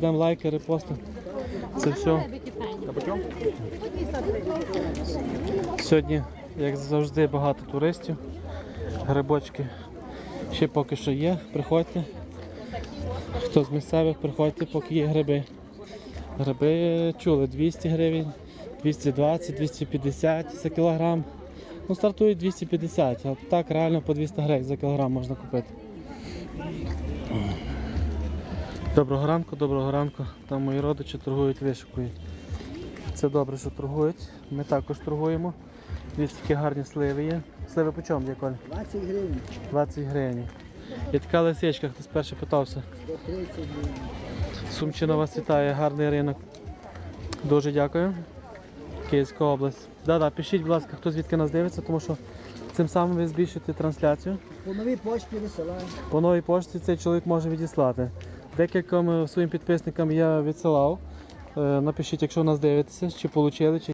Дам лайки, репости. Це все. Сьогодні, як завжди, багато туристів. Грибочки ще поки що є. Приходьте. Хто з місцевих, приходьте, поки є гриби. Гриби чули 200 гривень, 220, 250 за кілограм. Ну, стартують 250, а так реально по 200 гривень за кілограм можна купити. Доброго ранку, доброго ранку. Там мої родичі торгують, вишикують. Це добре, що торгують. Ми також торгуємо. Дивіться, які гарні сливи є. Сливи по чому, Коль? 20 гривень, 20 гривень. І така лисичка, хтось перший питався. 30 гривень. Сумчина вас вітає, гарний ринок. Дуже дякую. Київська область. Да-да, пишіть, будь ласка, хто звідки нас дивиться, тому що цим самим ви збільшуєте трансляцію. По новій пошті висилаю. По новій пошті цей чоловік може відіслати. Декільком своїм підписникам я відсилав. Е, Напишіть, якщо нас дивитеся, чи отримали, чи